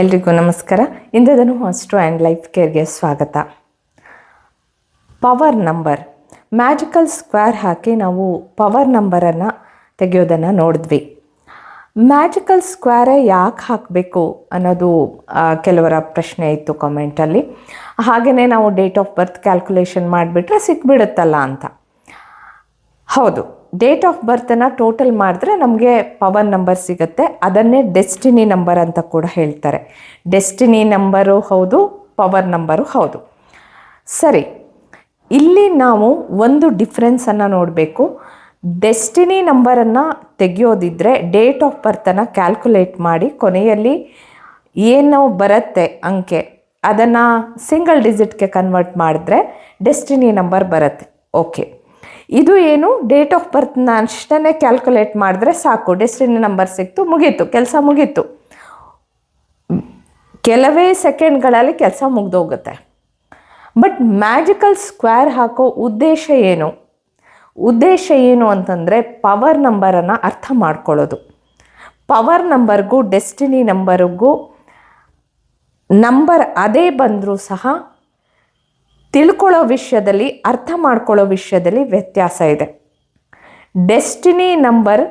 ಎಲ್ರಿಗೂ ನಮಸ್ಕಾರ. ಇಂದದನು ಹಾಸ್ಟ್ರೋ and life ಕೇರ್ಗೆ ಸ್ವಾಗತ. ಪವರ್ ನಂಬರ್ ಮ್ಯಾಜಿಕಲ್ ಸ್ಕ್ವೇರ್ ಹಾಕಿ ನಾವು ಪವರ್ ನಂಬರನ್ನು ತೆಗೆಯೋದನ್ನು ನೋಡಿದ್ವಿ. ಮ್ಯಾಜಿಕಲ್ ಸ್ಕ್ವೇರೇ ಯಾಕೆ ಹಾಕಬೇಕು ಅನ್ನೋದು ಕೆಲವರ ಪ್ರಶ್ನೆ ಇತ್ತು ಕಮೆಂಟಲ್ಲಿ ಹಾಗೆಯೇ ನಾವು ಡೇಟ್ ಆಫ್ ಬರ್ತ್ ಕ್ಯಾಲ್ಕುಲೇಷನ್ ಮಾಡಿಬಿಟ್ರೆ ಸಿಕ್ಬಿಡುತ್ತಲ್ಲ ಅಂತ. ಹೌದು. ಡೇಟ್ ಆಫ್ ಬರ್ತನ್ನು ಟೋಟಲ್ ಮಾಡಿದ್ರೆ ನಮಗೆ ಪವರ್ ನಂಬರ್ ಸಿಗುತ್ತೆ. ಅದನ್ನೇ ಡೆಸ್ಟಿನಿ ನಂಬರ್ ಅಂತ ಕೂಡ ಹೇಳ್ತಾರೆ. ಡೆಸ್ಟಿನಿ ನಂಬರು ಹೌದು ಪವರ್ ನಂಬರು ಹೌದು. ಸರಿ, ಇಲ್ಲಿ ನಾವು ಒಂದು ಡಿಫ್ರೆನ್ಸನ್ನು ನೋಡಬೇಕು. ಡೆಸ್ಟಿನಿ ನಂಬರನ್ನು ತೆಗೆಯೋದಿದ್ರೆ ಡೇಟ್ ಆಫ್ ಬರ್ತನ್ನು ಕ್ಯಾಲ್ಕುಲೇಟ್ ಮಾಡಿ ಕೊನೆಯಲ್ಲಿ ಏನು ಬರುತ್ತೆ ಅಂಕೆ, ಅದನ್ನು ಸಿಂಗಲ್ ಡಿಜಿಟ್ಗೆ ಕನ್ವರ್ಟ್ ಮಾಡಿದ್ರೆ ಡೆಸ್ಟಿನಿ ನಂಬರ್ ಬರುತ್ತೆ. ಓಕೆ ಇದು ಏನು? ಡೇಟ್ ಆಫ್ ಬರ್ತ್ನ ಅಷ್ಟೇ ಕ್ಯಾಲ್ಕುಲೇಟ್ ಮಾಡಿದ್ರೆ ಸಾಕು. ಡೆಸ್ಟಿನಿ ನಂಬರ್ ಸಿಕ್ತು, ಮುಗೀತು. ಕೆಲಸ ಮುಗೀತು. ಕೆಲವೇ ಸೆಕೆಂಡ್ಗಳಲ್ಲಿ ಕೆಲಸ ಮುಗ್ದೋಗುತ್ತೆ. ಬಟ್ ಮ್ಯಾಜಿಕಲ್ ಸ್ಕ್ವೇರ್ ಹಾಕೋ ಉದ್ದೇಶ ಏನು? ಉದ್ದೇಶ ಏನು ಅಂತಂದರೆ ಪವರ್ ನಂಬರನ್ನು ಅರ್ಥ ಮಾಡ್ಕೊಳ್ಳೋದು. ಪವರ್ ನಂಬರ್ಗೂ ಡೆಸ್ಟಿನಿ ನಂಬರ್ಗೂ ನಂಬರ್ ಅದೇ ಬಂದರೂ ಸಹ ತಿಳ್ಕೊಳ್ಳೋ ವಿಷಯದಲ್ಲಿ, ಅರ್ಥ ಮಾಡ್ಕೊಳ್ಳೋ ವಿಷಯದಲ್ಲಿ ವ್ಯತ್ಯಾಸ ಇದೆ. ಡೆಸ್ಟಿನಿ ನಂಬರ್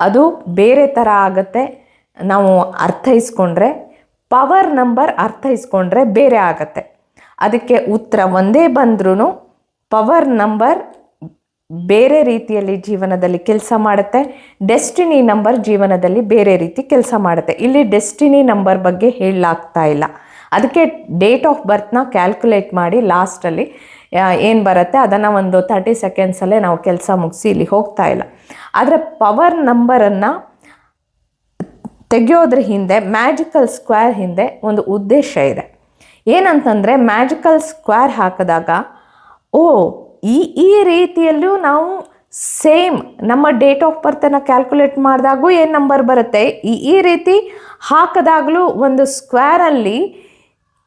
ಅದು ಬೇರೆ ಥರ ಆಗುತ್ತೆ. ನಾವು ಅರ್ಥೈಸ್ಕೊಂಡ್ರೆ, ಪವರ್ ನಂಬರ್ ಅರ್ಥೈಸ್ಕೊಂಡ್ರೆ ಬೇರೆ ಆಗತ್ತೆ. ಅದಕ್ಕೆ ಉತ್ತರ ಒಂದೇ ಬಂದ್ರೂ ಪವರ್ ನಂಬರ್ ಬೇರೆ ರೀತಿಯಲ್ಲಿ ಜೀವನದಲ್ಲಿ ಕೆಲಸ ಮಾಡುತ್ತೆ. ಡೆಸ್ಟಿನಿ ನಂಬರ್ ಜೀವನದಲ್ಲಿ ಬೇರೆ ರೀತಿ ಕೆಲಸ ಮಾಡುತ್ತೆ. ಇಲ್ಲಿ ಡೆಸ್ಟಿನಿ ನಂಬರ್ ಬಗ್ಗೆ ಹೇಳಲಾಗ್ತಾ ಇಲ್ಲ. ಅದಕ್ಕೆ ಡೇಟ್ ಆಫ್ ಬರ್ತ್ನ ಕ್ಯಾಲ್ಕುಲೇಟ್ ಮಾಡಿ ಲಾಸ್ಟಲ್ಲಿ ಏನು ಬರುತ್ತೆ? ಅದನ್ನು ಒಂದು ತರ್ಟಿ ಸೆಕೆಂಡ್ಸಲ್ಲೇ ನಾವು ಕೆಲಸ ಮುಗಿಸಿ ಇಲ್ಲಿ ಹೋಗ್ತಾ ಇಲ್ಲ. ಆದರೆ ಪವರ್ ನಂಬರನ್ನು ತೆಗೆಯೋದ್ರ ಹಿಂದೆ ಮ್ಯಾಜಿಕಲ್ ಸ್ಕ್ವೇರ್ ಹಿಂದೆ ಒಂದು ಉದ್ದೇಶ ಇದೆ. ಏನಂತಂದರೆ ಮ್ಯಾಜಿಕಲ್ ಸ್ಕ್ವೇರ್ ಹಾಕಿದಾಗ, ಓ, ಈ ಈ ರೀತಿಯಲ್ಲೂ ನಾವು ಸೇಮ್ ನಮ್ಮ ಡೇಟ್ ಆಫ್ ಬರ್ತನ್ನು ಕ್ಯಾಲ್ಕುಲೇಟ್ ಮಾಡಿದಾಗೂ ಏನು ನಂಬರ್ ಬರುತ್ತೆ? ಈ ಈ ರೀತಿ ಹಾಕಿದಾಗಲೂ ಒಂದು ಸ್ಕ್ವೇರಲ್ಲಿ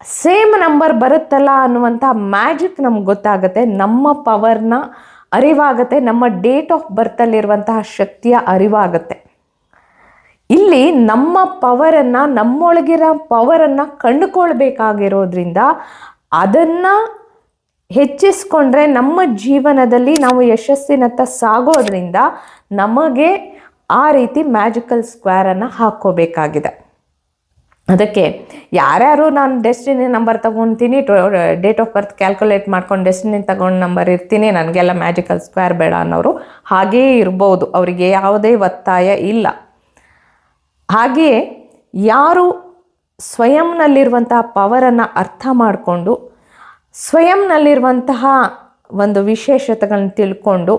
ಸೇಮ್ ನಂಬರ್ ಬರುತ್ತಲ್ಲ ಅನ್ನುವಂಥ ಮ್ಯಾಜಿಕ್ ನಮ್ಗೆ ಗೊತ್ತಾಗುತ್ತೆ. ನಮ್ಮ ಪವರ್ನ ಅರಿವಾಗುತ್ತೆ. ನಮ್ಮ ಡೇಟ್ ಆಫ್ ಬರ್ತಲ್ಲಿರುವಂತಹ ಶಕ್ತಿಯ ಅರಿವಾಗುತ್ತೆ. ಇಲ್ಲಿ ನಮ್ಮ ಪವರನ್ನು ನಮ್ಮೊಳಗಿರೋ ಪವರನ್ನು ಕಂಡುಕೊಳ್ಬೇಕಾಗಿರೋದ್ರಿಂದ ಅದನ್ನು ಹೆಚ್ಚಿಸ್ಕೊಂಡ್ರೆ ನಮ್ಮ ಜೀವನದಲ್ಲಿ ನಾವು ಯಶಸ್ಸಿನತ್ತ ಸಾಗೋದ್ರಿಂದ ನಮಗೆ ಆ ರೀತಿ ಮ್ಯಾಜಿಕಲ್ ಸ್ಕ್ವೇರನ್ನು ಹಾಕ್ಕೋಬೇಕಾಗಿದೆ. ಅದಕ್ಕೆ ಯಾರ್ಯಾರು ನಾನು ಡೆಸ್ಟಿನಿ ನಂಬರ್ ತಗೊತೀನಿ ಡೇಟ್ ಆಫ್ ಬರ್ತ್ ಕ್ಯಾಲ್ಕುಲೇಟ್ ಮಾಡ್ಕೊಂಡು ಡೆಸ್ಟಿನಿ ತಗೊಂಡು ನಂಬರ್ ಇರ್ತೀನಿ, ನನಗೆಲ್ಲ ಮ್ಯಾಜಿಕಲ್ ಸ್ಕ್ವೇರ್ ಬೇಡ ಅನ್ನೋರು ಹಾಗೇ ಇರ್ಬೋದು. ಅವರಿಗೆ ಯಾವುದೇ ಒತ್ತಾಯ ಇಲ್ಲ. ಹಾಗೆಯೇ ಯಾರು ಸ್ವಯಂನಲ್ಲಿರುವಂತಹ ಪವರನ್ನು ಅರ್ಥ ಮಾಡಿಕೊಂಡು, ಸ್ವಯಂನಲ್ಲಿರುವಂತಹ ಒಂದು ವಿಶೇಷತೆಗಳನ್ನ ತಿಳ್ಕೊಂಡು,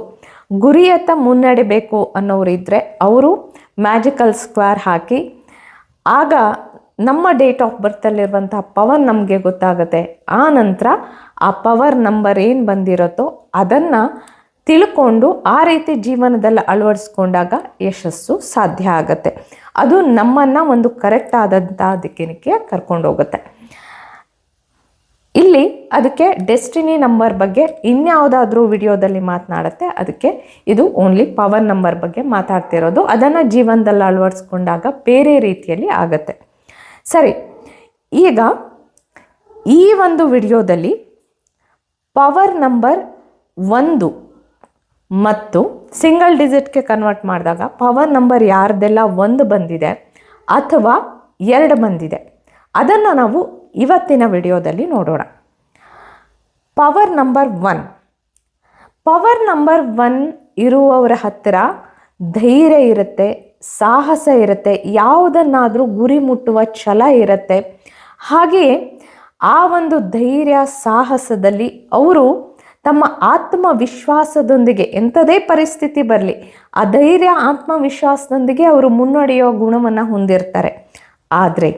ಗುರಿಯತ್ತ ಮುನ್ನಡೆಬೇಕು ಅನ್ನೋರಿದ್ದರೆ ಅವರು ಮ್ಯಾಜಿಕಲ್ ಸ್ಕ್ವೇರ್ ಹಾಕಿ, ಆಗ ನಮ್ಮ ಡೇಟ್ ಆಫ್ ಬರ್ತಲ್ಲಿರುವಂಥ ಪವರ್ ನಮಗೆ ಗೊತ್ತಾಗುತ್ತೆ. ಆ ನಂತರ ಆ ಪವರ್ ನಂಬರ್ ಏನು ಬಂದಿರುತ್ತೋ ಅದನ್ನು ತಿಳ್ಕೊಂಡು ಆ ರೀತಿ ಜೀವನದಲ್ಲಿ ಅಳವಡಿಸ್ಕೊಂಡಾಗ ಯಶಸ್ಸು ಸಾಧ್ಯ ಆಗುತ್ತೆ. ಅದು ನಮ್ಮನ್ನು ಒಂದು ಕರೆಕ್ಟ್ ಆದಂಥ ದಿಕ್ಕಿನಕ್ಕೆ ಕರ್ಕೊಂಡೋಗುತ್ತೆ ಇಲ್ಲಿ ಅದಕ್ಕೆ ಡೆಸ್ಟಿನಿ ನಂಬರ್ ಬಗ್ಗೆ ಇನ್ಯಾವುದಾದ್ರೂ ವಿಡಿಯೋದಲ್ಲಿ ಮಾತನಾಡುತ್ತೆ. ಅದಕ್ಕೆ ಇದು ಓನ್ಲಿ ಪವರ್ ನಂಬರ್ ಬಗ್ಗೆ ಮಾತಾಡ್ತಿರೋದು. ಅದನ್ನು ಜೀವನದಲ್ಲಿ ಅಳವಡಿಸ್ಕೊಂಡಾಗ ಬೇರೆ ರೀತಿಯಲ್ಲಿ ಆಗುತ್ತೆ. ಸರಿ, ಈಗ ಈ ಒಂದು ವಿಡಿಯೋದಲ್ಲಿ ಪವರ್ ನಂಬರ್ ಒಂದು ಮತ್ತು ಸಿಂಗಲ್ ಡಿಜಿಟ್ಗೆ ಕನ್ವರ್ಟ್ ಮಾಡಿದಾಗ ಪವರ್ ನಂಬರ್ ಯಾರ್ದೆಲ್ಲ ಒಂದು ಬಂದಿದೆ ಅಥವಾ ಎರಡು ಬಂದಿದೆ, ಅದನ್ನು ನಾವು ಇವತ್ತಿನ ವಿಡಿಯೋದಲ್ಲಿ ನೋಡೋಣ. Power number one. Power number one ಇರುವವರ ಹತ್ತಿರ ಧೈರ್ಯ ಇರುತ್ತೆ ಸಾಹಸ ಇರುತ್ತೆ, ಯಾವುದನ್ನಾದರೂ ಗುರಿ ಮುಟ್ಟುವ ಛಲ ಇರುತ್ತೆ. ಹಾಗೆಯೇ ಆ ಒಂದು ಧೈರ್ಯ ಸಾಹಸದಲ್ಲಿ ಅವರು ತಮ್ಮ ಆತ್ಮವಿಶ್ವಾಸದೊಂದಿಗೆ ಎಂಥದೇ ಪರಿಸ್ಥಿತಿ ಬರಲಿ, ಆ ಧೈರ್ಯ ಆತ್ಮವಿಶ್ವಾಸದೊಂದಿಗೆ ಅವರು ಮುನ್ನಡೆಯೋ ಗುಣವನ್ನು ಹೊಂದಿರ್ತಾರೆ. ಆದರೆ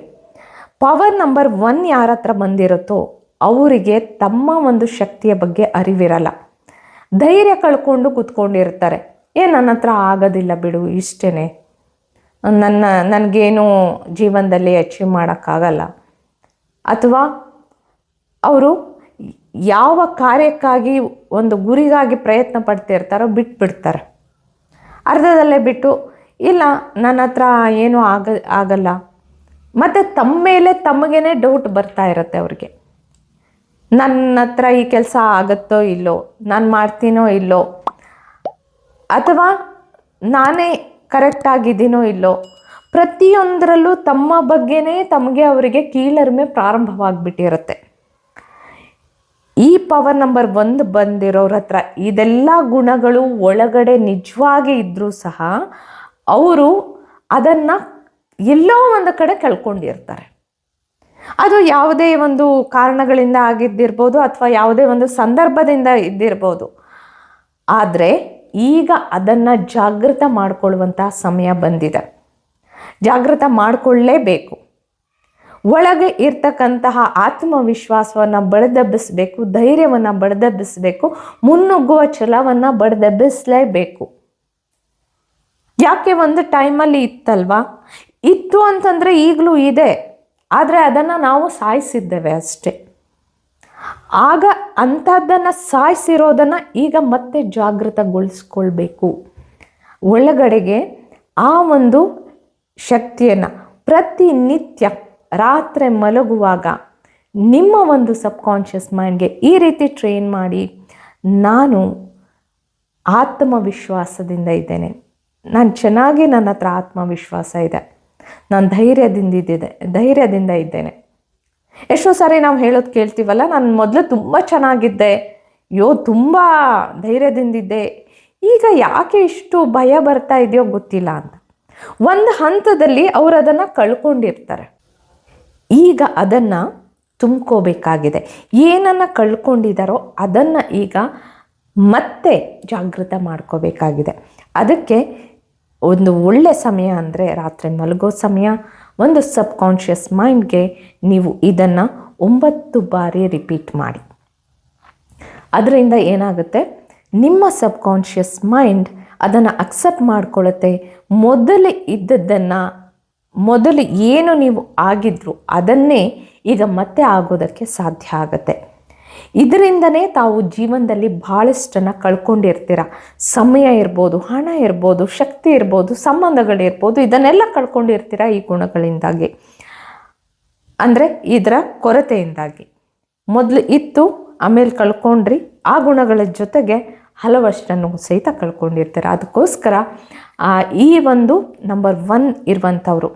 ಪವರ್ ನಂಬರ್ ಒನ್ ಯಾರ ಹತ್ರ ಬಂದಿರುತ್ತೋ ಅವರಿಗೆ ತಮ್ಮ ಒಂದು ಶಕ್ತಿಯ ಬಗ್ಗೆ ಅರಿವಿರಲ್ಲ. ಧೈರ್ಯ ಕಳ್ಕೊಂಡು ಕೂತ್ಕೊಂಡಿರ್ತಾರೆ. ಏ ನನ್ನ ಹತ್ರ ಆಗೋದಿಲ್ಲ ಬಿಡು ಇಷ್ಟೇ ನನ್ನ, ನನಗೇನು ಜೀವನದಲ್ಲಿ ಅಚೀವ್ ಮಾಡೋಕ್ಕಾಗಲ್ಲ. ಅಥವಾ ಅವರು ಯಾವ ಕಾರ್ಯಕ್ಕಾಗಿ ಒಂದು ಗುರಿಗಾಗಿ ಪ್ರಯತ್ನ ಪಡ್ತಿರ್ತಾರೋ ಬಿಟ್ಬಿಡ್ತಾರೆ. ಅರ್ಧದಲ್ಲೇ ಬಿಟ್ಟು, ಇಲ್ಲ, ನನ್ನ ಹತ್ರ ಏನೂ ಆಗ, ಆಗಲ್ಲ. ಮತ್ತು ತಮ್ಮ ಮೇಲೆ ತಮಗೇ ಡೌಟ್ ಬರ್ತಾ ಇರುತ್ತೆ ಅವ್ರಿಗೆ. ನನ್ನ ಹತ್ರ ಈ ಕೆಲಸ ಆಗುತ್ತೋ ಇಲ್ಲೋ, ನಾನು ಮಾಡ್ತೀನೋ ಇಲ್ಲೋ. ಅಥವಾ ನಾನೇ ಕರೆಕ್ಟ್ ಆಗಿದ್ದೀನೋ ಇಲ್ಲೋ? ಪ್ರತಿಯೊಂದರಲ್ಲೂ ತಮ್ಮ ಬಗ್ಗೆನೇ ತಮಗೆ ಅವರಿಗೆ ಕೀಳರಿಮೆ ಪ್ರಾರಂಭವಾಗಿಬಿಟ್ಟಿರುತ್ತೆ. ಈ ಪವರ್ ನಂಬರ್ ಒಂದು ಬಂದಿರೋರ ಹತ್ರ ಇದೆಲ್ಲ ಗುಣಗಳು ಒಳಗಡೆ ನಿಜವಾಗಿ ಇದ್ದರೂ ಸಹ ಅವರು ಅದನ್ನು ಎಲ್ಲೋ ಒಂದು ಕಡೆ ಕಳ್ಕೊಂಡಿರ್ತಾರೆ. ಅದು ಯಾವುದೇ ಒಂದು ಕಾರಣಗಳಿಂದ ಆಗಿದ್ದಿರ್ಬೋದು ಅಥವಾ ಯಾವುದೇ ಒಂದು ಸಂದರ್ಭದಿಂದ ಇದ್ದಿರ್ಬೋದು. ಆದರೆ ಈಗ ಅದನ್ನು ಜಾಗೃತ ಮಾಡಿಕೊಳ್ಳುವಂತಹ ಸಮಯ ಬಂದಿದೆ. ಜಾಗೃತ ಮಾಡಿಕೊಳ್ಳೇಬೇಕು. ಒಳಗೆ ಇರ್ತಕ್ಕಂತಹ ಆತ್ಮವಿಶ್ವಾಸವನ್ನು ಬಡದೆಬ್ಬಿಸಬೇಕು, ಧೈರ್ಯವನ್ನು ಬಡದೆಬ್ಬಿಸಬೇಕು, ಮುನ್ನುಗ್ಗುವ ಛಲವನ್ನು ಬಡದೆಬ್ಬಿಸಲೇಬೇಕು. ಯಾಕೆ ಒಂದು ಟೈಮಲ್ಲಿ ಇತ್ತಲ್ವಾ? ಇತ್ತು ಅಂತಂದರೆ ಈಗಲೂ ಇದೆ. ಆದರೆ ಅದನ್ನು ನಾವು ಸಾಯಿಸಿದ್ದೇವೆ ಅಷ್ಟೇ. ಆಗ ಅಂಥದ್ದನ್ನು ಸಾಯಿಸಿರೋದನ್ನು ಈಗ ಮತ್ತೆ ಜಾಗೃತಗೊಳಿಸ್ಕೊಳ್ಬೇಕು. ಒಳಗಡೆಗೆ ಆ ಒಂದು ಶಕ್ತಿಯನ್ನು ಪ್ರತಿನಿತ್ಯ ರಾತ್ರಿ ಮಲಗುವಾಗ ನಿಮ್ಮ ಒಂದು ಸಬ್ಕಾನ್ಷಿಯಸ್ ಮೈಂಡ್ಗೆ ಈ ರೀತಿ ಟ್ರೈನ್ ಮಾಡಿ ನಾನು ಆತ್ಮವಿಶ್ವಾಸದಿಂದ ಇದ್ದೇನೆ. ನಾನು ಚೆನ್ನಾಗಿ ನನ್ನ ಹತ್ರ ಆತ್ಮವಿಶ್ವಾಸ ಇದೆ. ನಾನು ಧೈರ್ಯದಿಂದ ಇದ್ದಿದೆ ಧೈರ್ಯದಿಂದ ಇದ್ದೇನೆ. ಎಷ್ಟೋ ಸಾರಿ ನಾವು ಹೇಳೋದು ಕೇಳ್ತೀವಲ್ಲ, ನಾನು ಮೊದಲು ತುಂಬ ಚೆನ್ನಾಗಿದ್ದೆ. ಯೋ ತುಂಬ ಧೈರ್ಯದಿಂದಿದ್ದೆ. ಈಗ ಯಾಕೆ ಇಷ್ಟು ಭಯ ಬರ್ತಾ ಇದೆಯೋ ಗೊತ್ತಿಲ್ಲ ಅಂತ. ಒಂದು ಹಂತದಲ್ಲಿ ಅವರು ಅದನ್ನು ಕಳ್ಕೊಂಡಿರ್ತಾರೆ. ಈಗ ಅದನ್ನು ತುಂಬ್ಕೋಬೇಕಾಗಿದೆ. ಏನನ್ನು ಕಳ್ಕೊಂಡಿದ್ದಾರೋ ಅದನ್ನು ಈಗ ಮತ್ತೆ ಜಾಗೃತ ಮಾಡ್ಕೋಬೇಕಾಗಿದೆ. ಅದಕ್ಕೆ ಒಂದು ಒಳ್ಳೆ ಸಮಯ ಅಂದರೆ ರಾತ್ರಿ ಮಲಗೋ ಸಮಯ ಒಂದು ಸಬ್ಕಾನ್ಷಿಯಸ್ ಮೈಂಡ್ಗೆ ನೀವು ಇದನ್ನು ಒಂಬತ್ತು ಬಾರಿ ರಿಪೀಟ್ ಮಾಡಿ. ಅದರಿಂದ ಏನಾಗುತ್ತೆ? ನಿಮ್ಮ ಸಬ್ಕಾನ್ಷಿಯಸ್ ಮೈಂಡ್ ಅದನ್ನು ಅಕ್ಸೆಪ್ಟ್ ಮಾಡ್ಕೊಳ್ಳುತ್ತೆ ಮೊದಲು ಇದ್ದದ್ದನ್ನು, ಮೊದಲು ಏನು ನೀವು ಆಗಿದ್ರು ಅದನ್ನೇ ಈಗ ಮತ್ತೆ ಆಗೋದಕ್ಕೆ ಸಾಧ್ಯ ಆಗುತ್ತೆ. ಇದರಿಂದನೇ ತಾವು ಜೀವನದಲ್ಲಿ ಭಾಳಷ್ಟನ್ನು ಕಳ್ಕೊಂಡಿರ್ತೀರ. ಸಮಯ ಇರ್ಬೋದು, ಹಣ ಇರ್ಬೋದು, ಶಕ್ತಿ ಇರ್ಬೋದು ಸಂಬಂಧಗಳಿರ್ಬೋದು ಇದನ್ನೆಲ್ಲ ಕಳ್ಕೊಂಡಿರ್ತೀರ ಈ ಗುಣಗಳಿಂದಾಗಿ. ಅಂದರೆ ಇದರ ಕೊರತೆಯಿಂದಾಗಿ. ಮೊದಲು ಇತ್ತು, ಆಮೇಲೆ ಕಳ್ಕೊಂಡ್ರಿ, ಆ ಗುಣಗಳ ಜೊತೆಗೆ ಹಲವಷ್ಟನ್ನು ಸಹಿತ ಕಳ್ಕೊಂಡಿರ್ತಾರೆ. ಅದಕ್ಕೋಸ್ಕರ ಈ ಒಂದು ನಂಬರ್ ಒನ್ ಇರುವಂಥವ್ರು.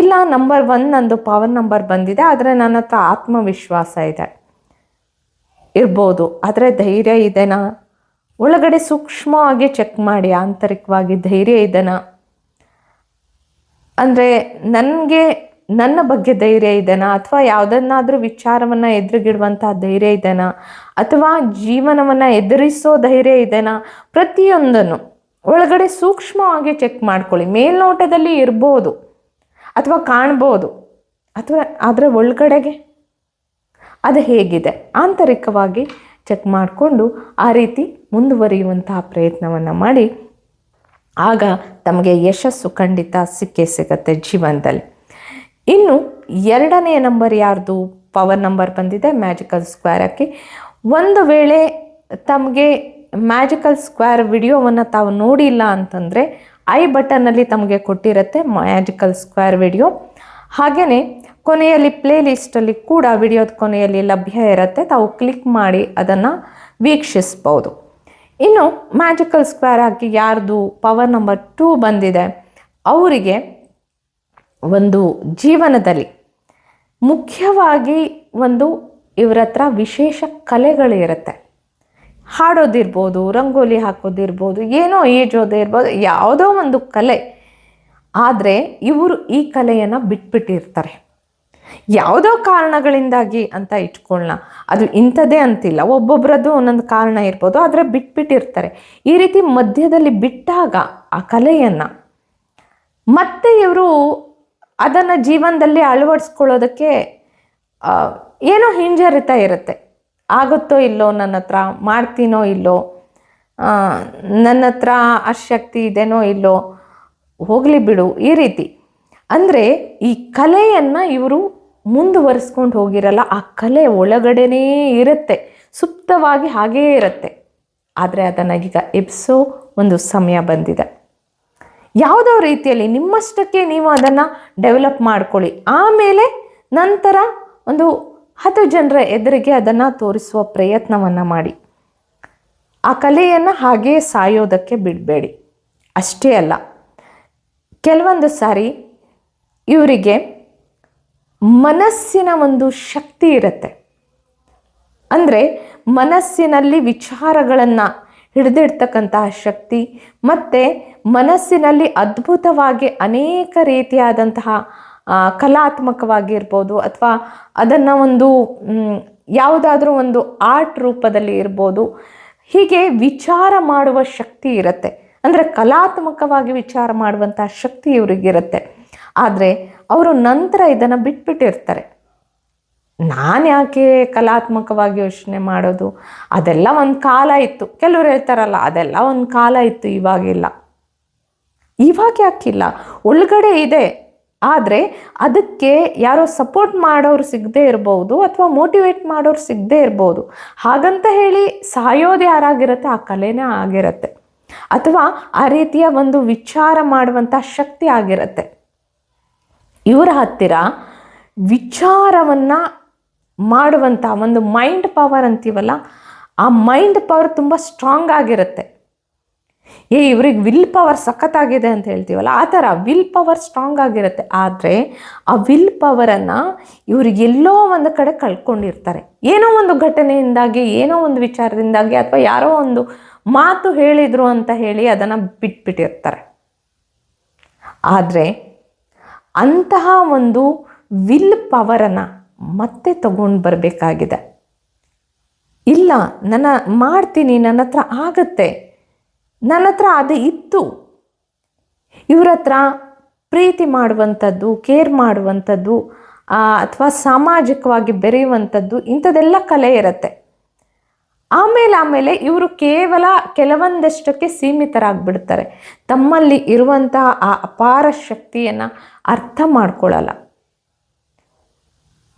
ಇಲ್ಲ ನಂಬರ್ ಒನ್ ನಂದು ಪವರ್ ನಂಬರ್ ಬಂದಿದೆ, ಆದರೆ ನನ್ನ ಹತ್ರ ಆತ್ಮವಿಶ್ವಾಸ ಇದೆ. ಇರ್ಬೋದು. ಆದರೆ ಧೈರ್ಯ ಇದೆನಾ? ಒಳಗಡೆ ಸೂಕ್ಷ್ಮವಾಗಿ ಚೆಕ್ ಮಾಡಿ, ಆಂತರಿಕವಾಗಿ ಧೈರ್ಯ ಇದೆನಾ? ಅಂದರೆ ನನಗೆ, ನನ್ನ ಬಗ್ಗೆ ಧೈರ್ಯ ಇದೆನಾ? ಅಥವಾ ಯಾವುದನ್ನಾದರೂ ವಿಚಾರವನ್ನು ಎದುರುಗಿಡುವಂಥ ಧೈರ್ಯ ಇದೆನಾ? ಅಥವಾ ಜೀವನವನ್ನು ಎದುರಿಸೋ ಧೈರ್ಯ ಇದೆನಾ? ಪ್ರತಿಯೊಂದನ್ನು ಒಳಗಡೆ ಸೂಕ್ಷ್ಮವಾಗಿ ಚೆಕ್ ಮಾಡ್ಕೊಳ್ಳಿ. ಮೇಲ್ನೋಟದಲ್ಲಿ ಇರ್ಬೋದು ಅಥವಾ ಕಾಣ್ಬೋದು. ಅಥವಾ ಆದರೆ ಒಳಗಡೆಗೆ ಅದು ಹೇಗಿದೆ? ಆಂತರಿಕವಾಗಿ ಚೆಕ್ ಮಾಡಿಕೊಂಡು ಆ ರೀತಿ ಮುಂದುವರಿಯುವಂತಹ ಪ್ರಯತ್ನವನ್ನು ಮಾಡಿ, ಆಗ ತಮಗೆ ಯಶಸ್ಸು ಖಂಡಿತ ಸಿಕ್ಕೇ ಸಿಗತ್ತೆ ಜೀವನದಲ್ಲಿ. ಇನ್ನು ಎರಡನೇ ನಂಬರ್ ಯಾರ್ದು? ಪವರ್ ನಂಬರ್ ಬಂದಿದೆ ಮ್ಯಾಜಿಕಲ್ ಸ್ಕ್ವೇರ್ ಹಾಕಿ. ಒಂದು ವೇಳೆ ತಮಗೆ ಮ್ಯಾಜಿಕಲ್ ಸ್ಕ್ವೇರ್ ವಿಡಿಯೋವನ್ನು ತಾವು ನೋಡಿಲ್ಲ ಅಂತಂದರೆ ಐ ಬಟನ್ನಲ್ಲಿ ತಮಗೆ ಕೊಟ್ಟಿರುತ್ತೆ ಮ್ಯಾಜಿಕಲ್ ಸ್ಕ್ವೇರ್ ವಿಡಿಯೋ ಹಾಗೆಯೇ ಕೊನೆಯಲ್ಲಿ ಪ್ಲೇ ಲಿಸ್ಟಲ್ಲಿ ಕೂಡ ವಿಡಿಯೋದ ಕೊನೆಯಲ್ಲಿ ಲಭ್ಯ ಇರುತ್ತೆ. ತಾವು ಕ್ಲಿಕ್ ಮಾಡಿ ಅದನ್ನು ವೀಕ್ಷಿಸ್ಬೋದು. ಇನ್ನು ಮ್ಯಾಜಿಕಲ್ ಸ್ಕ್ವೇರ್ ಹಾಕಿ ಯಾರ್ದು ಪವರ್ ನಂಬರ್ ಟೂ ಬಂದಿದೆ, ಅವರಿಗೆ ಒಂದು ಜೀವನದಲ್ಲಿ ಮುಖ್ಯವಾಗಿ ಒಂದು ಇವರ ಹತ್ರ ವಿಶೇಷ ಕಲೆಗಳಿರುತ್ತೆ ಹಾಡೋದಿರ್ಬೋದು, ರಂಗೋಲಿ ಹಾಕೋದಿರ್ಬೋದು, ಏನೋ ಈಜೋದೇ ಇರ್ಬೋದು, ಯಾವುದೋ ಒಂದು ಕಲೆ. ಆದರೆ ಇವರು ಈ ಕಲೆಯನ್ನು ಬಿಟ್ಬಿಟ್ಟಿರ್ತಾರೆ. ಯಾವುದೋ ಕಾರಣಗಳಿಂದಾಗಿ ಅಂತ ಇಟ್ಕೊಳ್ಳೋಣ ಅದು ಇಂಥದ್ದೇ ಅಂತಿಲ್ಲ. ಒಬ್ಬೊಬ್ಬರದ್ದು ಒಂದೊಂದು ಕಾರಣ ಇರ್ಬೋದು, ಆದರೆ ಬಿಟ್ಬಿಟ್ಟಿರ್ತಾರೆ. ಈ ರೀತಿ ಮಧ್ಯದಲ್ಲಿ ಬಿಟ್ಟಾಗ ಆ ಕಲೆಯನ್ನು ಮತ್ತೆ ಇವರು ಅದನ್ನು ಜೀವನದಲ್ಲಿ ಅಳವಡಿಸ್ಕೊಳ್ಳೋದಕ್ಕೆ ಏನೋ ಹಿಂಜರಿತ ಇರುತ್ತೆ. ಆಗುತ್ತೋ ಇಲ್ಲೋ, ನನ್ನ ಹತ್ರ ಮಾಡ್ತೀನೋ ಇಲ್ಲೋ ನನ್ನ ಹತ್ರ ಆ ಶಕ್ತಿ ಇದೆನೋ ಇಲ್ಲೋ, ಹೋಗಲಿ ಬಿಡು. ಈ ರೀತಿ. ಅಂದರೆ ಈ ಕಲೆಯನ್ನು ಇವರು ಮುಂದುವರಿಸ್ಕೊಂಡು ಹೋಗಿರಲ್ಲ, ಆ ಕಲೆ ಒಳಗಡೆನೇ ಇರುತ್ತೆ, ಸುಪ್ತವಾಗಿ ಹಾಗೇ ಇರುತ್ತೆ. ಆದರೆ ಅದನ್ನು ಈಗ ಎಬ್ಸೋ ಒಂದು ಸಮಯ ಬಂದಿದೆ. ಯಾವುದೋ ರೀತಿಯಲ್ಲಿ ನಿಮ್ಮಷ್ಟಕ್ಕೆ ನೀವು ಅದನ್ನು ಡೆವಲಪ್ ಮಾಡ್ಕೊಳ್ಳಿ. ಆಮೇಲೆ ನಂತರ ಒಂದು ಹತ್ತು ಜನರ ಎದುರಿಗೆ ಅದನ್ನು ತೋರಿಸುವ ಪ್ರಯತ್ನವನ್ನು ಮಾಡಿ. ಆ ಕಲೆಯನ್ನು ಹಾಗೇ ಸಾಯೋದಕ್ಕೆ ಬಿಡಬೇಡಿ. ಅಷ್ಟೇ ಅಲ್ಲ, ಕೆಲವೊಂದು ಸಾರಿ ಇವರಿಗೆ ಮನಸ್ಸಿನ ಒಂದು ಶಕ್ತಿ ಇರುತ್ತೆ. ಅಂದರೆ ಮನಸ್ಸಿನಲ್ಲಿ ವಿಚಾರಗಳನ್ನು ಹಿಡಿದಿಡ್ತಕ್ಕಂತಹ ಶಕ್ತಿ, ಮತ್ತು ಮನಸ್ಸಿನಲ್ಲಿ ಅದ್ಭುತವಾಗಿ ಅನೇಕ ರೀತಿಯಾದಂತಹ ಕಲಾತ್ಮಕವಾಗಿರ್ಬೋದು ಅಥವಾ ಅದನ್ನು ಒಂದು ಯಾವುದಾದ್ರೂ ಒಂದು ಆರ್ಟ್ ರೂಪದಲ್ಲಿ ಇರ್ಬೋದು. ಹೀಗೆ ವಿಚಾರ ಮಾಡುವ ಶಕ್ತಿ ಇರುತ್ತೆ. ಅಂದರೆ ಕಲಾತ್ಮಕವಾಗಿ ವಿಚಾರ ಮಾಡುವಂತಹ ಶಕ್ತಿ ಇವರಿಗಿರುತ್ತೆ. ಆದರೆ ಅವರು ನಂತರ ಇದನ್ನು ಬಿಟ್ಬಿಟ್ಟಿರ್ತಾರೆ. ನಾನು ಯಾಕೆ ಕಲಾತ್ಮಕವಾಗಿ ಯೋಚನೆ ಮಾಡೋದು? ಅದೆಲ್ಲ ಒಂದು ಕಾಲ ಇತ್ತು. ಕೆಲವರು ಹೇಳ್ತಾರಲ್ಲ, ಅದೆಲ್ಲ ಒಂದು ಕಾಲ ಇತ್ತು ಇವಾಗಿಲ್ಲ ಇವಾಗ ಯಾಕಿಲ್ಲ? ಒಳಗಡೆ ಇದೆ. ಆದರೆ ಅದಕ್ಕೆ ಯಾರೋ ಸಪೋರ್ಟ್ ಮಾಡೋರು ಸಿಗದೆ ಇರ್ಬೋದು ಅಥವಾ ಮೋಟಿವೇಟ್ ಮಾಡೋರು ಸಿಗದೆ ಇರ್ಬೋದು. ಹಾಗಂತ ಹೇಳಿ ಸಾಯೋದು ಯಾರಾಗಿರುತ್ತೆ? ಆ ಕಲೆನೇ ಆಗಿರುತ್ತೆ. ಅಥವಾ ಆ ರೀತಿಯ ಒಂದು ವಿಚಾರ ಮಾಡುವಂಥ ಶಕ್ತಿ ಆಗಿರುತ್ತೆ. ಇವರ ಹತ್ತಿರ ವಿಚಾರವನ್ನು ಮಾಡುವಂಥ ಒಂದು ಮೈಂಡ್ ಪವರ್ ಅಂತೀವಲ್ಲ, ಆ ಮೈಂಡ್ ಪವರ್ ತುಂಬ ಸ್ಟ್ರಾಂಗ್ ಆಗಿರುತ್ತೆ. ಏ, ಇವ್ರಿಗೆ ವಿಲ್ ಪವರ್ ಸಖತ್ತಾಗಿದೆ ಅಂತ ಹೇಳ್ತೀವಲ್ಲ, ಆ ಥರ ವಿಲ್ ಪವರ್ ಸ್ಟ್ರಾಂಗ್ ಆಗಿರುತ್ತೆ. ಆದರೆ ಆ ವಿಲ್ ಪವರನ್ನು ಇವ್ರಿಗೆ ಎಲ್ಲೋ ಒಂದು ಕಡೆ ಕಳ್ಕೊಂಡಿರ್ತಾರೆ. ಏನೋ ಒಂದು ಘಟನೆಯಿಂದಾಗಿ, ಏನೋ ಒಂದು ವಿಚಾರದಿಂದಾಗಿ ಅಥವಾ ಯಾರೋ ಒಂದು ಮಾತು ಹೇಳಿದರು ಅಂತ ಹೇಳಿ ಅದನ್ನು ಬಿಟ್ಬಿಟ್ಟಿರ್ತಾರೆ. ಆದರೆ ಅಂತಹ ಒಂದು ವಿಲ್ ಪವರನ್ನು ಮತ್ತೆ ತಗೊಂಡು ಬರಬೇಕಾಗಿದೆ. ಇಲ್ಲ, ನನ್ನ ಮಾಡ್ತೀನಿ, ನನ್ನ ಹತ್ರ ಆಗತ್ತೆ. ನನ್ನ ಹತ್ರ ಅದು ಇತ್ತು. ಇವ್ರ ಹತ್ರ ಪ್ರೀತಿ ಮಾಡುವಂಥದ್ದು ಕೇರ್ ಮಾಡುವಂಥದ್ದು ಅಥವಾ ಸಾಮಾಜಿಕವಾಗಿ ಬೆರೆಯುವಂಥದ್ದು ಇಂಥದ್ದೆಲ್ಲ ಕಲೆ ಇರುತ್ತೆ. ಆಮೇಲೆ ಆಮೇಲೆ ಇವರು ಕೇವಲ ಕೆಲವೊಂದಷ್ಟಕ್ಕೆ ಸೀಮಿತರಾಗ್ಬಿಡ್ತಾರೆ. ತಮ್ಮಲ್ಲಿ ಇರುವಂತಹ ಆ ಅಪಾರ ಶಕ್ತಿಯನ್ನು ಅರ್ಥ ಮಾಡ್ಕೊಳ್ಳಲ್ಲ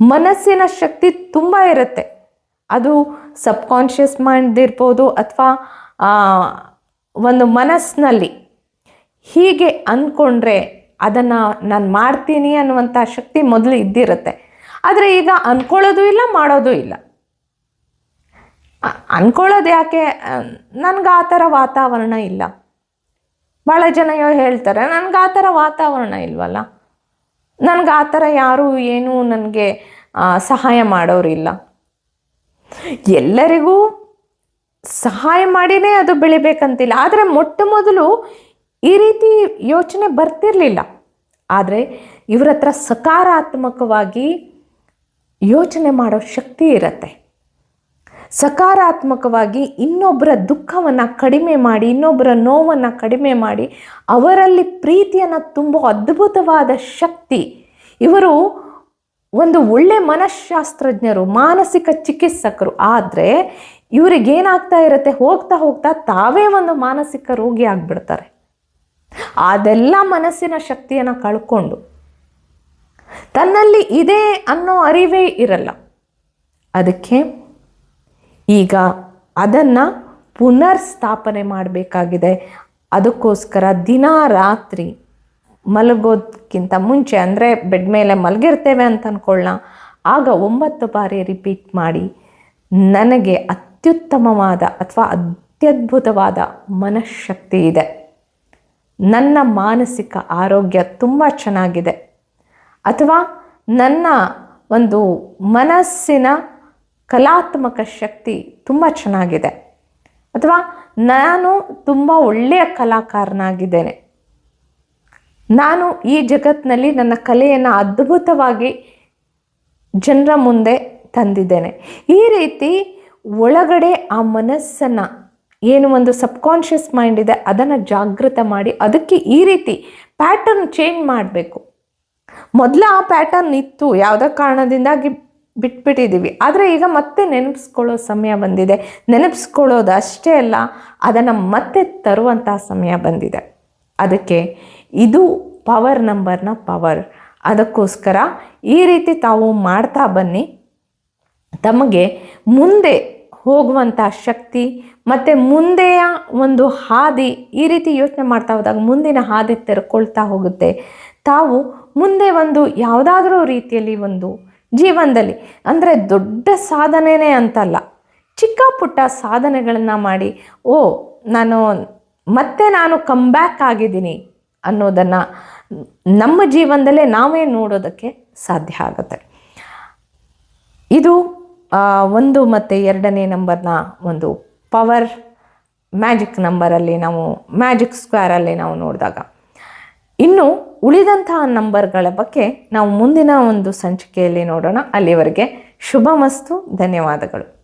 ಮನಸ್ಸಿನ ಶಕ್ತಿ ತುಂಬ ಇರುತ್ತೆ. ಅದು ಸಬ್ಕಾನ್ಷಿಯಸ್ ಮೈಂಡ್ ಇರ್ಬೋದು ಅಥವಾ ಒಂದು ಮನಸ್ಸಿನಲ್ಲಿ ಹೀಗೆ ಅಂದ್ಕೊಂಡ್ರೆ ಅದನ್ನು ನಾನು ಮಾಡ್ತೀನಿ ಅನ್ನುವಂಥ ಶಕ್ತಿ ಮೊದಲು ಇದ್ದಿರುತ್ತೆ. ಆದರೆ ಈಗ ಅಂದ್ಕೊಳ್ಳೋದು ಇಲ್ಲ, ಮಾಡೋದು ಇಲ್ಲ. ಅನ್ಕೊಳ್ಳೋದು ಯಾಕೆ? ನನಗೆ ಆ ಥರ ವಾತಾವರಣ ಇಲ್ಲ. ಭಾಳ ಜನ ಹೇಳ್ತಾರೆ, ನನಗೆ ಆ ಥರ ವಾತಾವರಣ ಇಲ್ವಲ್ಲ? ನನಗೆ ಆ ಥರ ಯಾರೂ ಏನೂ ನನಗೆ ಸಹಾಯ ಮಾಡೋರಿಲ್ಲ ಎಲ್ಲರಿಗೂ ಸಹಾಯ ಮಾಡಿನೇ ಅದು ಬೆಳಿಬೇಕಂತಿಲ್ಲ. ಆದರೆ ಮೊಟ್ಟ ಮೊದಲು ಈ ರೀತಿ ಯೋಚನೆ ಬರ್ತಿರಲಿಲ್ಲ. ಆದರೆ ಇವ್ರ ಹತ್ರ ಸಕಾರಾತ್ಮಕವಾಗಿ ಯೋಚನೆ ಮಾಡೋ ಶಕ್ತಿ ಇರತ್ತೆ. ಸಕಾರಾತ್ಮಕವಾಗಿ ಇನ್ನೊಬ್ಬರ ದುಃಖವನ್ನು ಕಡಿಮೆ ಮಾಡಿ, ಇನ್ನೊಬ್ಬರ ನೋವನ್ನು ಕಡಿಮೆ ಮಾಡಿ, ಅವರಲ್ಲಿ ಪ್ರೀತಿಯನ್ನು ತುಂಬ ಅದ್ಭುತವಾದ ಶಕ್ತಿ. ಇವರು ಒಂದು ಒಳ್ಳೆ ಮನಃಶಾಸ್ತ್ರಜ್ಞರು ಮಾನಸಿಕ ಚಿಕಿತ್ಸಕರು. ಆದರೆ ಇವರಿಗೇನಾಗ್ತಾ ಇರುತ್ತೆ, ಹೋಗ್ತಾ ಹೋಗ್ತಾ ತಾವೇ ಒಂದು ಮಾನಸಿಕ ರೋಗಿ ಆಗಿಬಿಡ್ತಾರೆ. ಅದೆಲ್ಲ ಮನಸ್ಸಿನ ಶಕ್ತಿಯನ್ನು ಕಳ್ಕೊಂಡು ತನ್ನಲ್ಲಿ ಇದೆ ಅನ್ನೋ ಅರಿವೇ ಇರಲ್ಲ. ಅದಕ್ಕೆ ಈಗ ಅದನ್ನು ಪುನರ್ ಸ್ಥಾಪನೆ ಮಾಡಬೇಕಾಗಿದೆ. ಅದಕ್ಕೋಸ್ಕರ ದಿನ ರಾತ್ರಿ ಮಲಗೋದಕ್ಕಿಂತ ಮುಂಚೆ, ಅಂದರೆ ಬೆಡ್ ಮೇಲೆ ಮಲಗಿರ್ತೇವೆ ಅಂತ ಅಂದ್ಕೊಳ್ಳೋಣ ಆಗ ಒಂಬತ್ತು ಬಾರಿ ರಿಪೀಟ್ ಮಾಡಿ, ನನಗೆ ಅತ್ಯುತ್ತಮವಾದ ಅಥವಾ ಅತ್ಯದ್ಭುತವಾದ ಮನಃಶಕ್ತಿ ಇದೆ. ನನ್ನ ಮಾನಸಿಕ ಆರೋಗ್ಯ ತುಂಬ ಚೆನ್ನಾಗಿದೆ. ಅಥವಾ ನನ್ನ ಒಂದು ಮನಸ್ಸಿನ ಕಲಾತ್ಮಕ ಶಕ್ತಿ ತುಂಬ ಚೆನ್ನಾಗಿದೆ. ಅಥವಾ ನಾನು ತುಂಬ ಒಳ್ಳೆಯ ಕಲಾಕಾರನಾಗಿದ್ದೇನೆ. ನಾನು ಈ ಜಗತ್ತಿನಲ್ಲಿ ನನ್ನ ಕಲೆಯನ್ನು ಅದ್ಭುತವಾಗಿ ಜನರ ಮುಂದೆ ತಂದಿದ್ದೇನೆ. ಈ ರೀತಿ ಒಳಗಡೆ ಆ ಮನಸ್ಸನ್ನು ಏನು ಒಂದು ಸಬ್ಕಾನ್ಷಿಯಸ್ ಮೈಂಡ್ ಇದೆ, ಅದನ್ನು ಜಾಗೃತ ಮಾಡಿ ಅದಕ್ಕೆ ಈ ರೀತಿ ಪ್ಯಾಟರ್ನ್ ಚೇಂಜ್ ಮಾಡಬೇಕು. ಮೊದಲು ಆ ಪ್ಯಾಟರ್ನ್ ಇತ್ತು, ಯಾವುದೋ ಕಾರಣದಿಂದಾಗಿ ಬಿಟ್ಬಿಟ್ಟಿದ್ದೀವಿ. ಆದರೆ ಈಗ ಮತ್ತೆ ನೆನಪಿಸ್ಕೊಳ್ಳೋ ಸಮಯ ಬಂದಿದೆ. ನೆನಪಿಸ್ಕೊಳ್ಳೋದು ಅಷ್ಟೇ ಅಲ್ಲ, ಅದನ್ನು ಮತ್ತೆ ತರುವಂಥ ಸಮಯ ಬಂದಿದೆ. ಅದಕ್ಕೆ ಇದು ಪವರ್ ನಂಬರ್ನ ಪವರ್ ಅದಕ್ಕೋಸ್ಕರ ಈ ರೀತಿ ತಾವು ಮಾಡ್ತಾ ಬನ್ನಿ. ತಮಗೆ ಮುಂದೆ ಹೋಗುವಂಥ ಶಕ್ತಿ, ಮತ್ತು ಮುಂದೆಯ ಒಂದು ಹಾದಿ ಈ ರೀತಿ ಯೋಚನೆ ಮಾಡ್ತಾ ಹೋದಾಗ ಮುಂದಿನ ಹಾದಿ ತೆರ್ಕೊಳ್ತಾ ಹೋಗುತ್ತೆ. ತಾವು ಮುಂದೆ ಒಂದು ಯಾವುದಾದ್ರೂ ರೀತಿಯಲ್ಲಿ ಒಂದು ಜೀವನದಲ್ಲಿ. ಅಂದರೆ ದೊಡ್ಡ ಸಾಧನೆಯೇ ಅಂತಲ್ಲ. ಚಿಕ್ಕ ಪುಟ್ಟ ಸಾಧನೆಗಳನ್ನು ಮಾಡಿ, ಓ, ನಾನು ಮತ್ತೆ ನಾನು ಕಮ್ಬ್ಯಾಕ್ ಆಗಿದ್ದೀನಿ ಅನ್ನೋದನ್ನು ನಮ್ಮ ಜೀವನದಲ್ಲೇ ನಾವೇ ನೋಡೋದಕ್ಕೆ ಸಾಧ್ಯ ಆಗುತ್ತೆ. ಇದು ಒಂದು ಮತ್ತು ಎರಡನೇ ನಂಬರ್ನ ಒಂದು ಪವರ್ ಮ್ಯಾಜಿಕ್ ನಂಬರಲ್ಲಿ ನಾವು ಮ್ಯಾಜಿಕ್ ಸ್ಕ್ವೇರಲ್ಲಿ ನಾವು ನೋಡಿದಾಗ. ಇನ್ನು ಉಳಿದಂತಹ ನಂಬರ್ಗಳ ಬಗ್ಗೆ ನಾವು ಮುಂದಿನ ಒಂದು ಸಂಚಿಕೆಯಲ್ಲಿ ನೋಡೋಣ. ಅಲ್ಲಿವರೆಗೆ ಶುಭ ಮಸ್ತು ಧನ್ಯವಾದಗಳು.